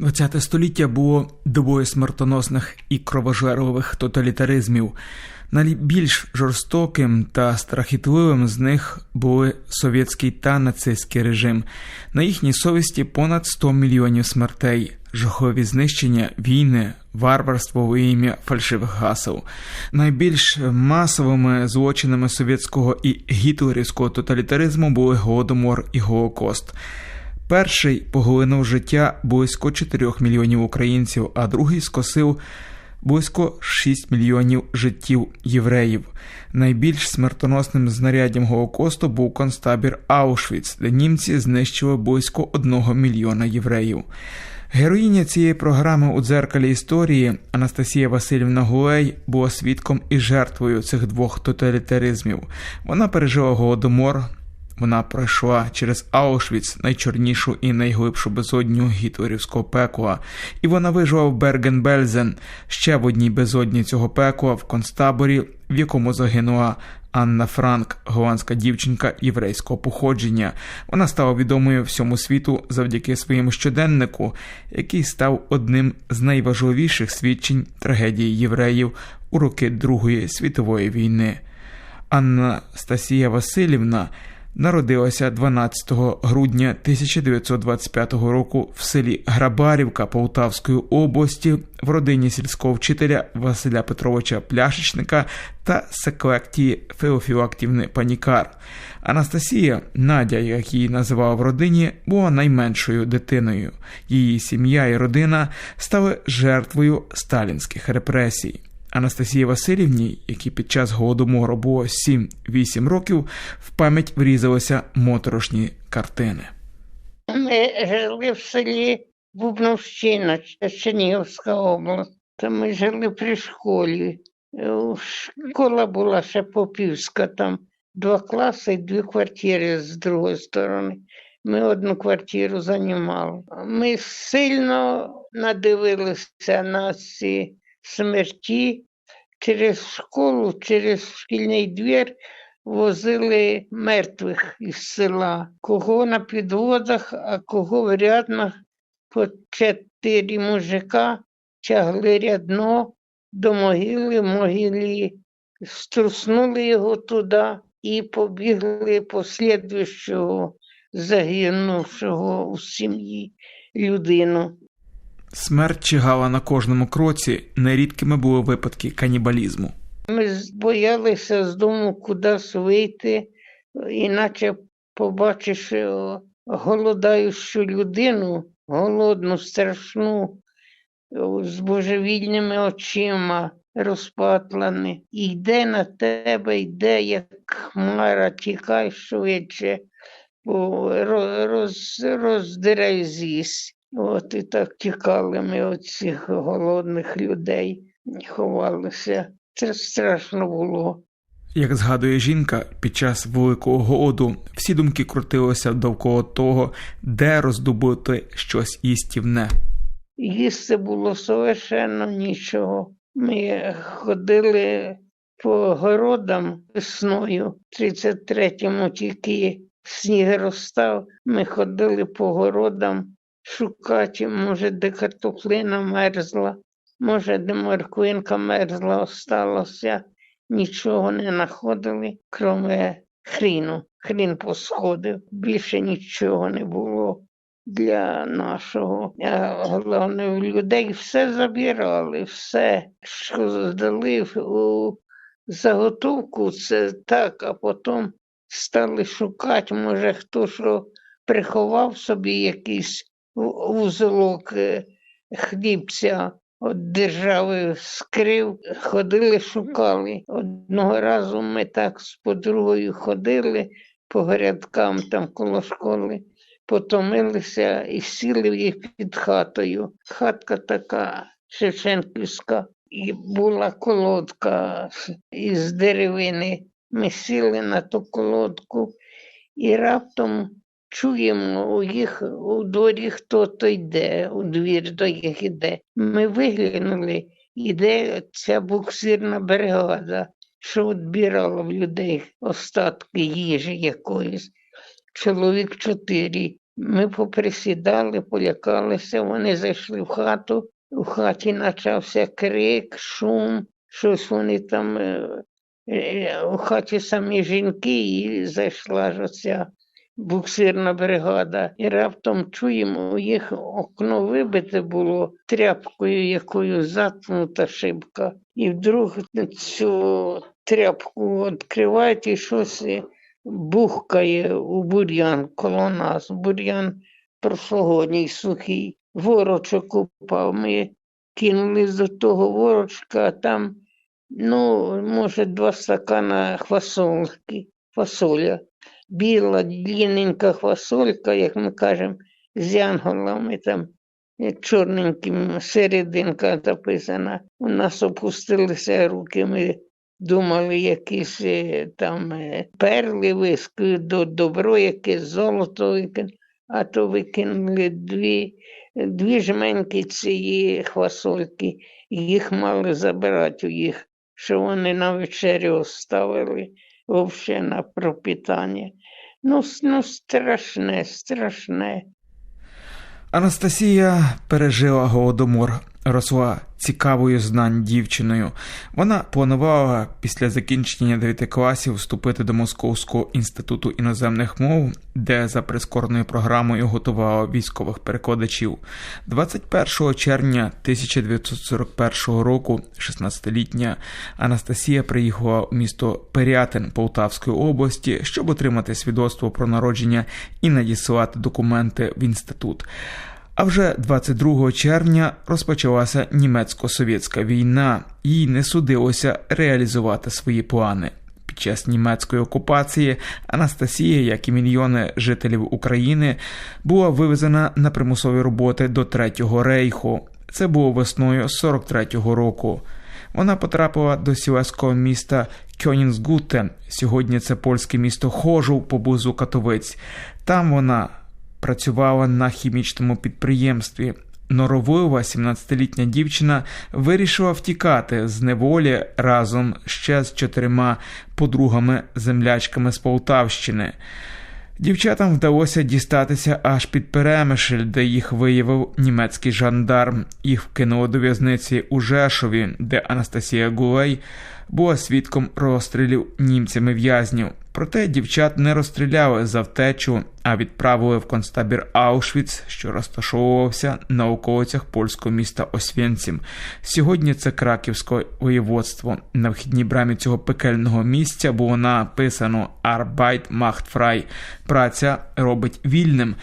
ХХ століття було добою смертоносних і кровожерливих тоталітаризмів. Найбільш жорстоким та страхітливим з них були совєтський та нацистський режим. На їхній совісті понад 100 мільйонів смертей, жахливі знищення, війни, варварство в ім'я фальшивих гасел. Найбільш масовими злочинами совєтського і гітлерівського тоталітаризму були голодомор і голокост. Перший поглинув життя близько 4 мільйонів українців, а другий скосив близько 6 мільйонів життів євреїв. Найбільш смертоносним знаряддям Голокосту був концтабір Аушвіц, де німці знищили близько 1 мільйона євреїв. Героїня цієї програми у дзеркалі історії Анастасія Васильівна Гулей була свідком і жертвою цих двох тоталітаризмів. Вона пережила голодомор. Вона пройшла через Аушвіц найчорнішу і найглибшу безодню гітлерівського пекла, і вона вижила в Берген-Бельзен ще в одній безодні цього пекла в концтаборі, в якому загинула Анна Франк, голландська дівчинка єврейського походження. Вона стала відомою всьому світу завдяки своєму щоденнику, який став одним з найважливіших свідчень трагедії євреїв у роки Другої світової війни. Анастасія Васильівна народилася 12 грудня 1925 року в селі Грабарівка Полтавської області в родині сільського вчителя Василя Петровича Пляшечника та секлектії Феофілактівни Панікар. Анастасія, Надя, як її називали в родині, була найменшою дитиною. Її сім'я і родина стали жертвою сталінських репресій. Анастасії Васильівні, якій під час голодомору було 7-8 років, в пам'ять врізалися моторошні картини. Ми жили в селі Бубновщина, Чернігівська область. Ми жили при школі. Е, Школа була ще попівська, там два класи і дві квартири з другої сторони. Ми одну квартиру займали. Ми сильно надивилися на ці смерті. Через школу, через шкільний двір возили мертвих із села. Кого на підводах, а кого в ряднах по чотири мужика тягли рядно до могили, могилі струснули його туди і побігли по слідуючого загинувшого у сім'ї людину. Смерть чигала на кожному кроці, нерідкими були випадки канібалізму. Ми боялися з дому кудись вийти, іначе побачиш голодаючу людину, голодну, страшну, з божевільними очима розпатлані. Йде на тебе, йде, як хмара, тікай швидше, роз, роздирай з'їсть. От і так тікали ми від цих голодних людей, ховалися. Це страшно було. Як згадує жінка, під час великого голоду всі думки крутилися довкола того, де роздобути щось їстівне. Їсти було совершенно нічого. Ми ходили по городам весною, в 33-му тільки сніг розстав. Ми ходили по городам шукати, може, де картоплина мерзла, може, де морквинка мерзла, осталося. Нічого не знаходили, крім хріну. Хрін посходив, більше нічого не було для нашого. А головне, людей все забирали, все, що здали у заготовку, це так, а потім стали шукати, може, хто що приховав собі якийсь в- вузолок е, хлібця. От держави скрив, ходили, шукали. Одного разу ми так з подругою ходили по горядкам там коло школи потомилися і сіли їх під хатою. Хатка така Шевченківська, і була колодка із деревини. Ми сіли на ту колодку і раптом чуємо у їх у дворі хто-то йде, у двір до їх іде. Ми виглянули, іде ця буксирна бригада, що відбирала в людей остатки їжі якоїсь чоловік чотири Ми поприсідали, полякалися, вони зайшли в хату. У хаті почався крик, шум, щось вони там е, е, у хаті самі жінки, і зайшла ж оця буксирна бригада. І раптом чуємо, їх окно вибите було тряпкою, якою заткнута шибка. І вдруг цю тряпку відкривають і щось бухкає у бур'ян коло нас. Бур'ян прошлогодній сухий. Ворочок упав. Ми кинулись до того ворочка, а там, ну, може, два стакана хвасолки, фасоля. Біла, длинненька хвасолька, як ми кажемо, з янголами там е, чорненьким серединка записана. У нас опустилися руки, ми думали, якісь е, там е, перли вискують, до добро, якесь золото а то викинули дві, дві жменьки цієї хвасольки, їх мали забирати у їх, що вони на вечерю оставили, взагалі на пропитання. Ну, ну страшне, страшне. Анастасія пережила голодомор, росла цікавою знань дівчиною. Вона планувала після закінчення 9 класів вступити до Московського інституту іноземних мов, де за прискореною програмою готувала військових перекладачів. 21 червня 1941 року 16-літня Анастасія приїхала у місто Перятин Полтавської області, щоб отримати свідоцтво про народження і надіслати документи в інститут. А вже 22 червня розпочалася німецько-совєтська війна, їй не судилося реалізувати свої плани. Під час німецької окупації Анастасія, як і мільйони жителів України, була вивезена на примусові роботи до Третього рейху. Це було весною 43-го року. Вона потрапила до сілеського міста Кьонінсгуте. Сьогодні це польське місто Хожув поблизу Катовиць. Там вона працювала на хімічному підприємстві. Норовлива 17-літня дівчина вирішила втікати з неволі разом ще з чотирма подругами-землячками з Полтавщини. Дівчатам вдалося дістатися аж під Перемишль, де їх виявив німецький жандарм. Їх вкинуло до в'язниці у Жешові, де Анастасія Гулей була свідком розстрілів німцями в'язнів. Проте дівчат не розстріляли за втечу, а відправили в концтабір Аушвіц, що розташовувався на околицях польського міста Освєнцім. Сьогодні це Краківське воєводство. На вхідній брамі цього пекельного місця було написано Arbeit macht frei – праця робить вільним.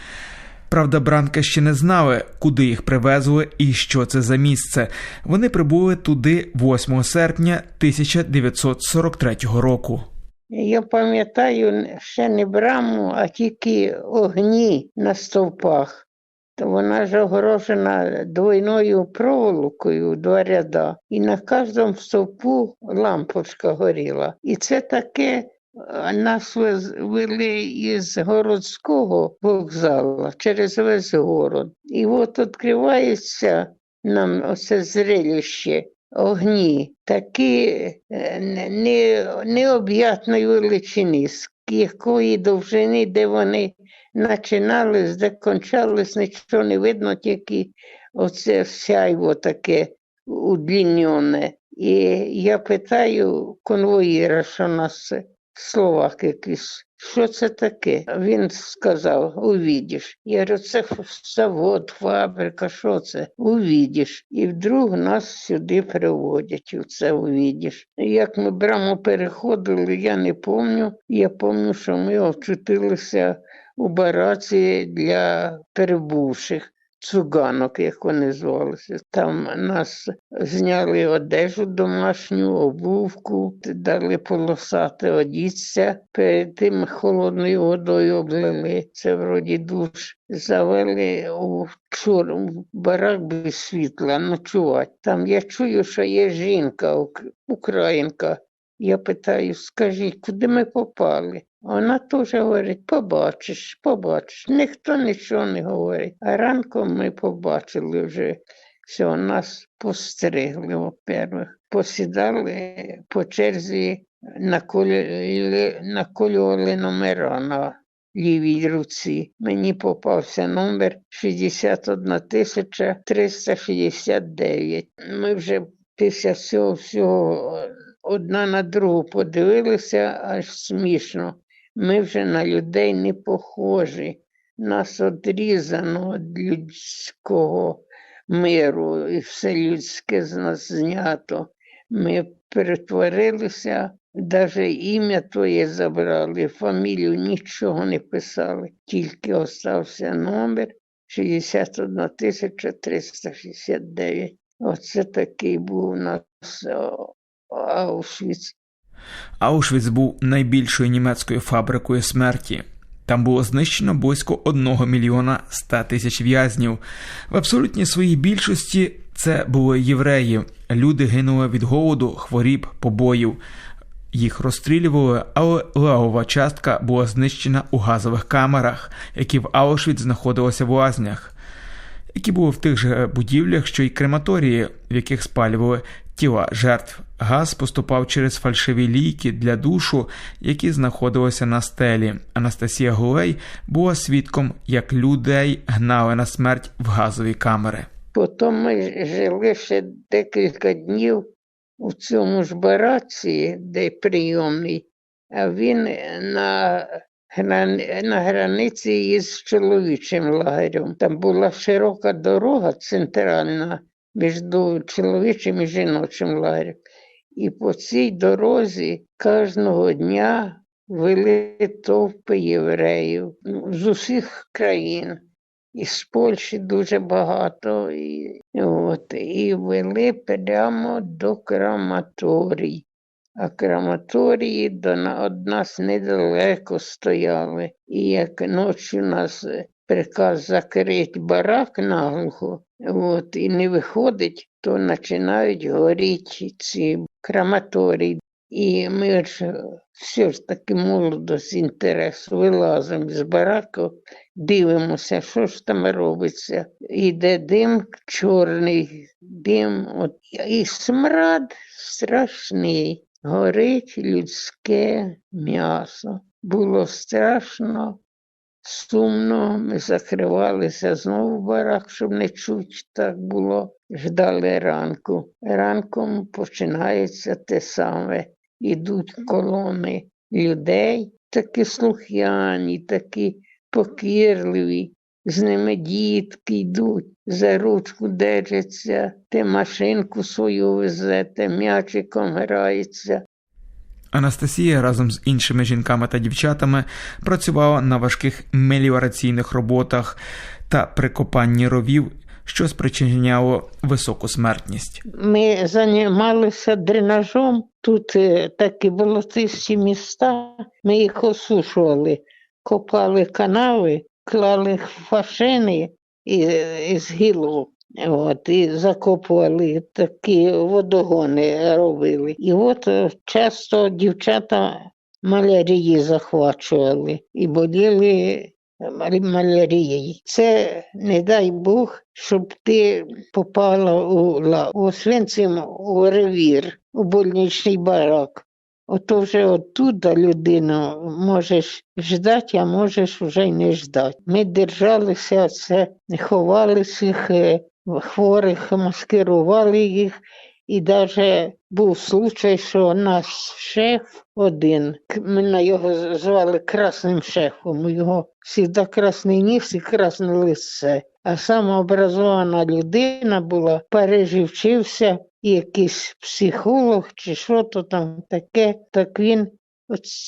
Правда, бранка ще не знали, куди їх привезли і що це за місце. Вони прибули туди 8 серпня 1943 року. Я пам'ятаю ще не браму, а тільки огні на стовпах. То вона ж огорожена двойною проволокою два ряда, і на кожному стовпу лампочка горіла. І це таке нас вели із городського вокзалу через весь город. І от відкривається нам оце зрелище огні, такі е, не- не, необ'ятної величини, з якої довжини, де вони починались, де кончались, нічого не видно, тільки оце сяйво таке удліньоне. І я питаю конвоїра, що нас це словак якийсь. Що це таке? Він сказав, увідиш. Я говорю, це завод, фабрика, що це? Увідиш. І вдруг нас сюди приводять, у це увідиш. Як ми браму переходили, я не пам'ятаю. Я пам'ятаю, що ми очутилися у бараці для перебувших. Цуганок, як вони звалися. Там нас зняли одежу домашню, обувку, дали полосати одіться, перед тим холодною водою облили. Це вроді душ. Завели у чор, барак без світла ночувати. Там я чую, що є жінка, українка. Я питаю, скажіть, куди ми попали? Вона теж говорить, побачиш, побачиш. Ніхто нічого не говорить. А ранком ми побачили вже, що нас постригли, во-первых. Посідали по черзі, наколювали, наколювали номера на лівій руці. Мені попався номер 61 тисяча 369. Ми вже після цього всього одна на другу подивилися, аж смішно. Ми вже на людей не похожі. Нас одрізано від людського миру, і все людське з нас знято. Ми перетворилися, навіть ім'я твоє забрали, фамілію нічого не писали, тільки остався номер 61 тисяча 369. Оце такий був у нас Аушвіц. Аушвіц був найбільшою німецькою фабрикою смерті. Там було знищено близько 1 мільйона 100 тисяч в'язнів. В абсолютній своїй більшості це були євреї. Люди гинули від голоду, хворіб, побоїв. Їх розстрілювали, але левова частка була знищена у газових камерах, які в Аушвіц знаходилися в лазнях, які були в тих же будівлях, що й крематорії, в яких спалювали тіла жертв. Газ поступав через фальшиві ліки для душу, які знаходилися на стелі. Анастасія Гулей була свідком, як людей гнали на смерть в газові камери. Потім ми жили ще декілька днів у цьому ж бараці, де прийомний, а він на, на границі із чоловічим лагерем. Там була широка дорога центральна між чоловічим і жіночим лагерем. І по цій дорозі кожного дня вели товпи євреїв ну, з усіх країн. Із Польщі дуже багато, і, от, і вели прямо до краматорій. А краматорії до од нас недалеко стояли. І як ночі у нас приказ закрити барак наглухо, от, і не виходить, то починають горіти ці краматорії. І ми ж все ж таки молодо з інтересу вилазимо з бараку, дивимося, що ж там робиться. Іде дим, чорний дим, от, і смрад страшний. Горить людське м'ясо. Було страшно, сумно. Ми закривалися знову в барак, щоб не чуть так було. Ждали ранку. Ранком починається те саме. Ідуть колони людей, такі слух'яні, такі покірливі. З ними дітки йдуть, за ручку держаться, те машинку свою везе, те м'ячиком грається. Анастасія разом з іншими жінками та дівчатами працювала на важких меліораційних роботах та прикопанні ровів, що спричиняло високу смертність. Ми займалися дренажом. Тут е, такі болотисті міста, ми їх осушували, копали канави, клали фашини із, із гілок. От, і закопували такі водогони робили. І от е, часто дівчата малярії захвачували і боліли мал- малярією. Це не дай Бог, щоб ти попала у, ла- у Освенцим у ревір, у больничний барак. Ото вже оттуда людину можеш ждати, а можеш вже й не ждати. Ми держалися, це ховали е, хворих, маскирували їх. І навіть був случай, що наш шеф один, мене його звали красним шефом, у його завжди красний ніс і красне лице. А сама образована людина була, Парижі вчився, якийсь психолог чи що то там таке, так він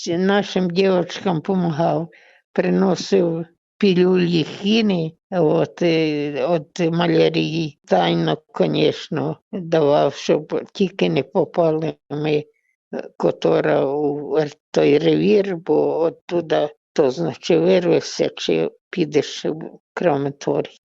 нашим дівчаткам допомагав, приносив пілюлі хіни, от, е, от малярії. Тайно, звісно, давав, щоб тільки не попали ми, е, котора у той ревір, бо оттуда то значить вирвешся, чи підеш в краматорій.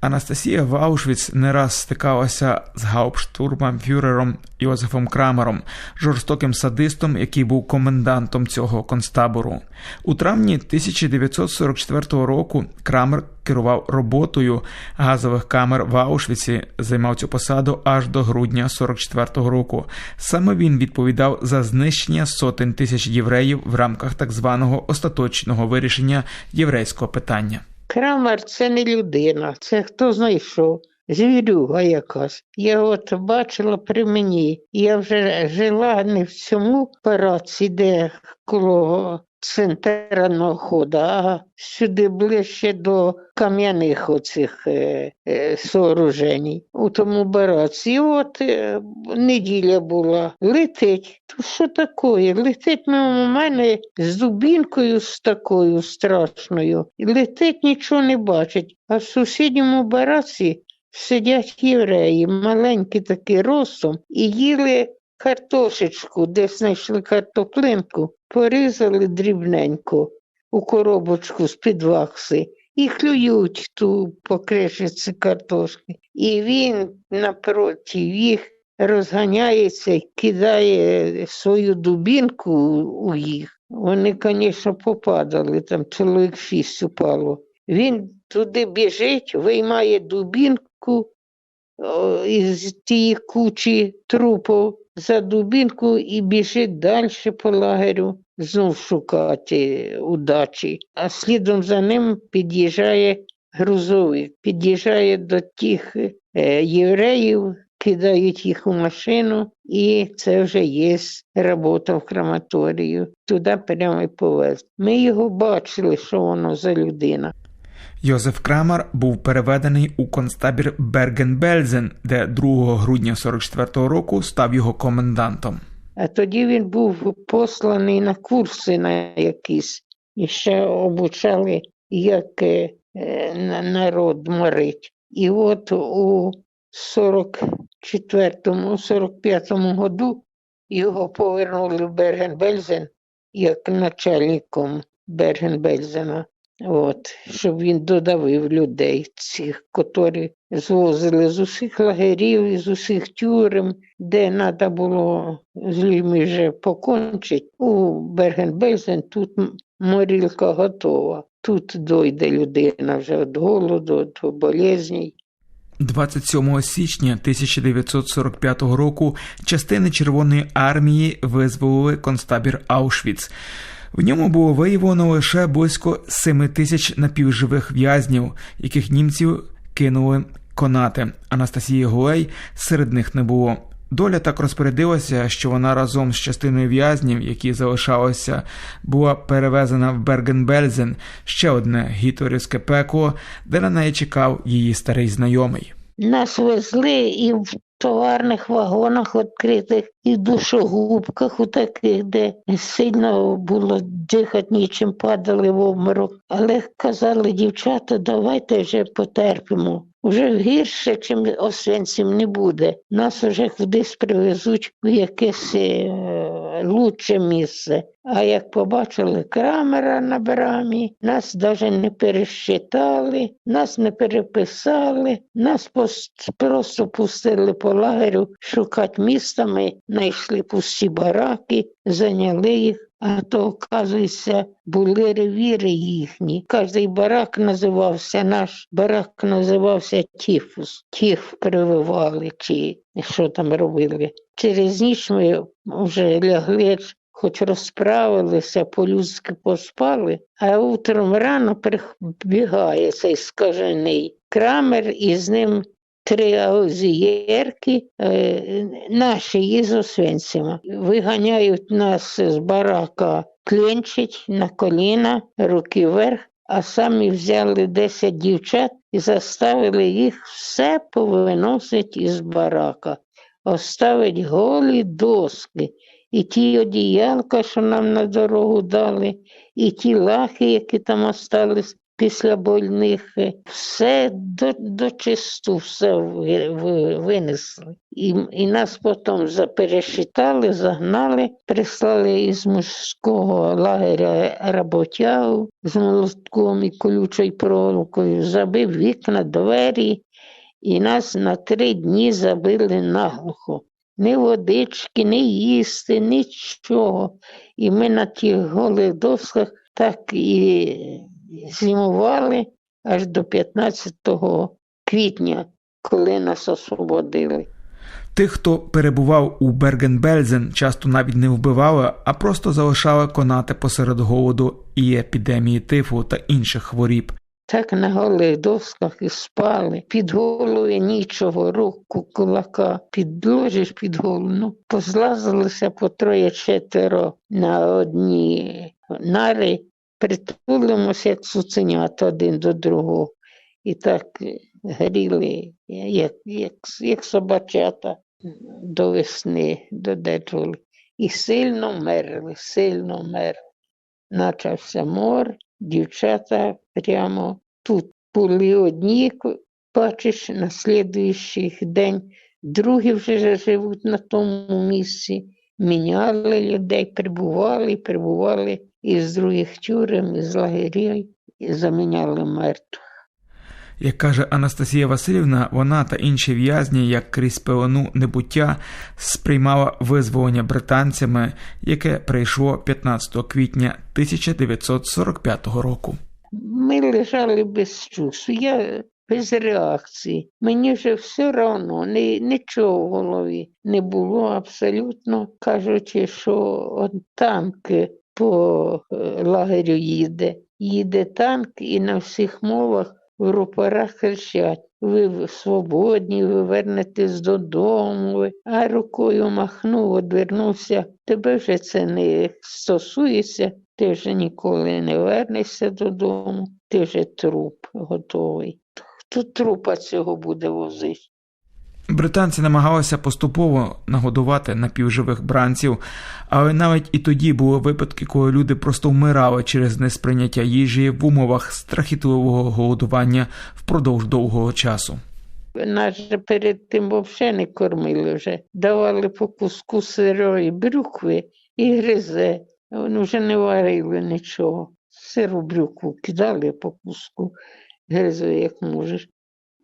Анастасія в не раз стикалася з гауптштурмфюрером Йозефом Крамером, жорстоким садистом, який був комендантом цього концтабору. У травні 1944 року Крамер керував роботою газових камер в Аушвіці, займав цю посаду аж до грудня 44-го року. Саме він відповідав за знищення сотень тисяч євреїв в рамках так званого остаточного вирішення єврейського питання. Крамер це не людина, це хто знайшов. Звірюга якась. Я от бачила при мені. Я вже жила не в цьому параці, де коло центрального ходу, а сюди ближче до кам'яних оцих е, е, сооружень. У тому бараці. І от е, неділя була. Летить. То що таке? Летить мимо мене з дубінкою з такою страшною. Летить, нічого не бачить. А в сусідньому бараці сидять євреї, маленькі такі ростом, і їли картошечку, де знайшли картоплинку, порізали дрібненько у коробочку з-під вакси і клюють ту покришиці картошки. І він напроти їх розганяється кидає свою дубінку у їх. Вони, звісно, попадали, там чоловік шість упало. Він туди біжить, виймає дубінку із тієї кучі трупів за дубінку і біжить далі по лагерю, знов шукати удачі. А слідом за ним під'їжджає грузовик, під'їжджає до тих е, євреїв, кидають їх у машину, і це вже є робота в крематорію. Туди прямо і повезли. Ми його бачили, що воно за людина. Йозеф Крамер був переведений у концтабір Берген-Бельзен, де 2 грудня 44-го року став його комендантом. А тоді він був посланий на курси на якісь, і ще обучали, як е, е, на- народ морить. І от у 44-му, 45-му году його повернули в Берген-Бельзен як начальником Берген-Бельзена. От, щоб він додавив людей цих, котрі звозили з усіх лагерів і з усіх тюрем, де треба було з людьми вже покончити. У Берген-Бельзен тут морілка готова. Тут дойде людина вже від голоду, від болезней. 27 січня 1945 року частини Червоної армії визволили концтабір Аушвіц. В ньому було виявлено лише близько 7 тисяч напівживих в'язнів, яких німців кинули конати. Анастасії Гулей серед них не було. Доля так розпорядилася, що вона разом з частиною в'язнів, які залишалися, була перевезена в Берген-Бельзен, ще одне гітлерівське пекло, де на неї чекав її старий знайомий. Нас везли і в товарних вагонах відкритих, і душогубках у таких, де сильно було дихати нічим, падали в обморок. Але казали дівчата, давайте вже потерпимо. Вже гірше, чим освенцім не буде. Нас вже кудись привезуть в якесь е, лучше місце. А як побачили камера на брамі, нас навіть не пересчитали, нас не переписали, нас просто пустили по лагерю шукати міста. Ми знайшли пусті бараки, зайняли їх. А то, оказується, були ревіри їхні. Кожний барак називався, наш барак називався Тіфус. Тіф прививали, чи що там робили. Через ніч ми вже лягли, хоч розправилися, по-людськи поспали, а утром рано прибігає цей скажений крамер і з ним три аузієрки, е, наші із Освенцима. Виганяють нас з барака, кленчить на коліна, руки вверх, а самі взяли 10 дівчат і заставили їх все повиносити із барака, оставить голі доски. І ті одіялка, що нам на дорогу дали, і ті лахи, які там остались, після больних, е, все до, до чисту, все ви- ви- винесли. І, і нас потім пересчитали, загнали, прислали із мужського лагеря роботягу з молотком і колючою проволокою, забив вікна, двері, і нас на три дні забили наглухо. Ні водички, ні їсти, нічого. І ми на тих голих досках так і зимували аж до 15 квітня, коли нас освободили. Тих, хто перебував у Берген-Бельзен, часто навіть не вбивали, а просто залишали конати посеред голоду і епідемії тифу та інших хворіб. Так на голих досках і спали. Під голови нічого, руку, кулака, підложиш під голову. Ну, позлазилися по троє-четверо на одні нари, притулимося, як цуценята один до другого. І так гріли, як, як, як собачата до весни додержували. І сильно мерли, сильно мерли. Начався мор, дівчата прямо тут були одні, бачиш, на слідуючий день, другі вже живуть на тому місці, міняли людей, прибували, прибували із других тюрем, із лагерів, і заміняли мертвих. Як каже Анастасія Васильівна, вона та інші в'язні, як крізь пелену небуття, сприймала визволення британцями, яке прийшло 15 квітня 1945 року. Ми лежали без чувств, я без реакції. Мені вже все одно, ні, нічого в голові не було абсолютно, кажучи, що от танк по е, лагерю їде. Їде танк і на всіх мовах в рупорах кричать. Ви свободні, ви вернетесь додому. ви». А рукою махнув, одвернувся. Тебе вже це не стосується, ти вже ніколи не вернешся додому, ти вже труп готовий. Хто трупа цього буде возити? Британці намагалися поступово нагодувати напівживих бранців, але навіть і тоді були випадки, коли люди просто вмирали через несприйняття їжі в умовах страхітливого голодування впродовж довгого часу. Нас же перед тим взагалі не кормили вже. Давали по куску сирої брюкви і гризе. Вони вже не варили нічого. Сиру брюкву кидали по куску, гризе, як можеш.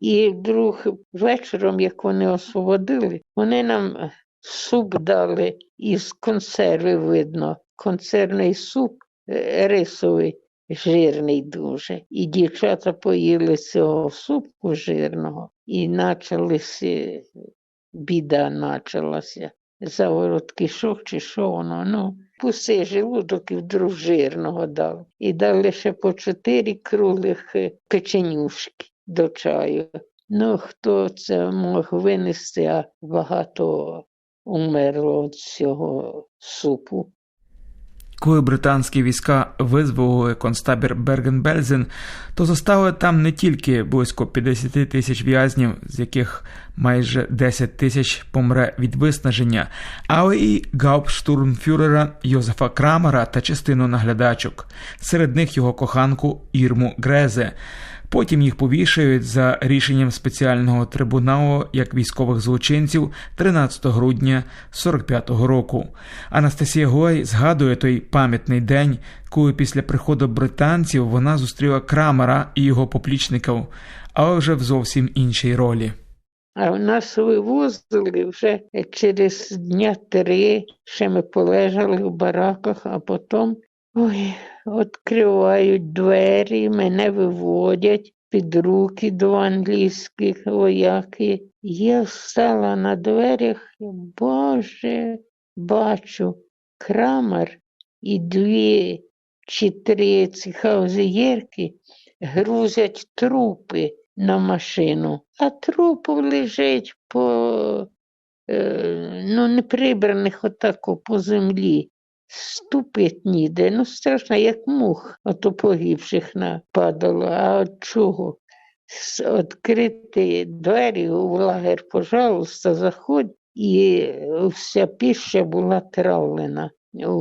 І вдруг вечором, як вони освободили, вони нам суп дали із консерви видно. Консервний суп е, рисовий, жирний дуже. І дівчата поїли цього супу жирного, і почалися, біда почалася. Заворот кишок чи що воно, ну, пустий желудок і вдруг жирного дали. І дав лише по чотири круглих печенюшки до чаю. Ну, хто це мог винести, а багато умерло від цього супу. Коли британські війська визволили концтабір Берген-Бельзен, то застали там не тільки близько 50 тисяч в'язнів, з яких майже 10 тисяч помре від виснаження, але і гауптштурмфюрера Йозефа Крамера та частину наглядачок, серед них його коханку Ірму Грезе. Потім їх повішають за рішенням спеціального трибуналу як військових злочинців 13 грудня 45-го року. Анастасія Гой згадує той пам'ятний день, коли після приходу британців вона зустріла Крамера і його поплічників, але вже в зовсім іншій ролі. А в нас вивозили вже через дня три, ще ми полежали в бараках, а потім ой, відкривають двері, мене виводять під руки до англійських вояки. Я стала на дверях, Боже, бачу, крамер і дві чи три ці хаузієрки грузять трупи на машину, а труп лежить по е, ну, не прибраних отако по землі. Ступить ніде. Ну, страшно, як мух, ото погибших нападало. А от чого? Відкрити двері у лагер, пожалуйста, заходь, і вся піща була травлена.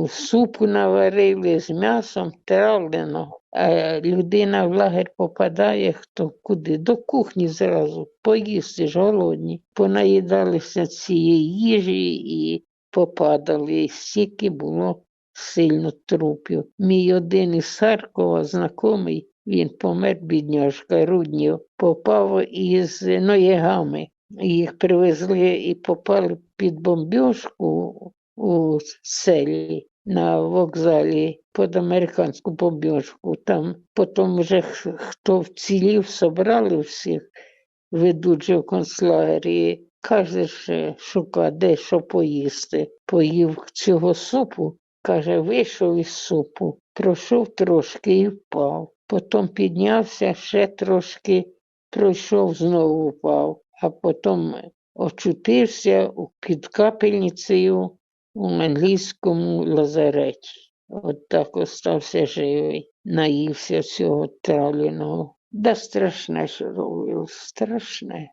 супу наварили з м'ясом травленого. А людина в лагерь попадає хто куди? До кухні зразу. Поїсти ж голодні. Понаїдалися цієї їжі і попадали. І стільки було сильно трупів. Мій один із Харкова, знайомий, він помер, бідняжка, Руднів, попав із ноєгами. Їх привезли і попали під бомбіжку у селі на вокзалі під американську бомбіжку. Там потім вже хто вцілів, собрали всіх, ведуть же в концлагері. Каже, що шука, де що поїсти. Поїв цього супу, каже, вийшов із супу, пройшов трошки і впав. Потім піднявся ще трошки, пройшов, знову впав, а потім очутився під капельницею у англійському лазареті. От так остався живий, наївся цього травленого. Да страшне, що робив, страшне.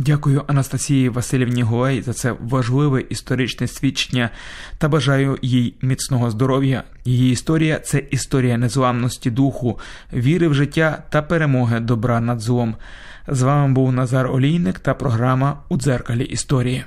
Дякую Анастасії Васильівні Гуей за це важливе історичне свідчення та бажаю їй міцного здоров'я. Її історія це історія незламності духу, віри в життя та перемоги добра над злом. З вами був Назар Олійник та програма у дзеркалі історії.